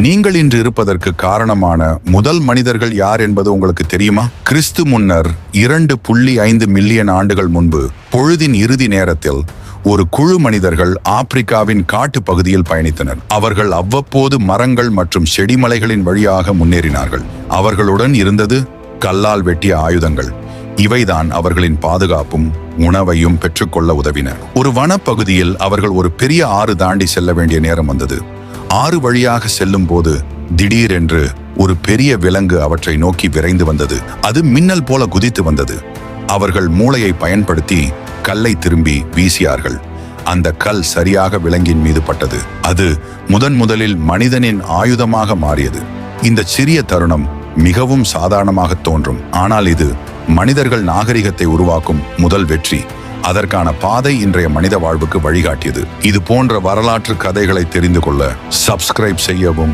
நீங்கள் இன்று இருப்பதற்கு காரணமான முதல் மனிதர்கள் யார் என்பது உங்களுக்கு தெரியுமா? கிறிஸ்து முன்னர் இரண்டு புள்ளி ஐந்து மில்லியன் ஆண்டுகள் முன்பு பொழுதின் இறுதி நேரத்தில் ஒரு குழு மனிதர்கள் ஆப்பிரிக்காவின் காட்டு பகுதியில் பயணித்தனர். அவர்கள் அவ்வப்போது மரங்கள் மற்றும் செடிமலைகளின் வழியாக முன்னேறினார்கள். அவர்களுடன் இருந்தது கல்லால் வெட்டிய ஆயுதங்கள். இவைதான் அவர்களின் பாதுகாப்பும் உணவையும் பெற்றுக்கொள்ள உதவின. ஒரு வனப்பகுதியில் அவர்கள் ஒரு பெரிய ஆறு தாண்டி செல்ல வேண்டிய நேரம் வந்தது. ஆறு வழியாக செல்லும் போது திடீரென்று ஒரு பெரிய விலங்கு அவற்றை நோக்கி விரைந்து வந்தது. அது மின்னல் போல குதித்து வந்தது. அவர்கள் மூளையை பயன்படுத்தி கல்லை திரும்பி வீசியார்கள். அந்த கல் சரியாக விலங்கின் மீது பட்டது. அது முதன் முதலில் மனிதனின் ஆயுதமாக மாறியது. இந்த சிறிய தருணம் மிகவும் சாதாரணமாக தோன்றும். ஆனால் இது மனிதர்கள் நாகரிகத்தை உருவாக்கும் முதல் வெற்றி. அதற்கான பாதை இன்றைய மனித வாழ்வுக்கு வழிகாட்டியது. இது போன்ற வரலாற்று கதைகளை தெரிந்து கொள்ள சப்ஸ்கிரைப் செய்யவும்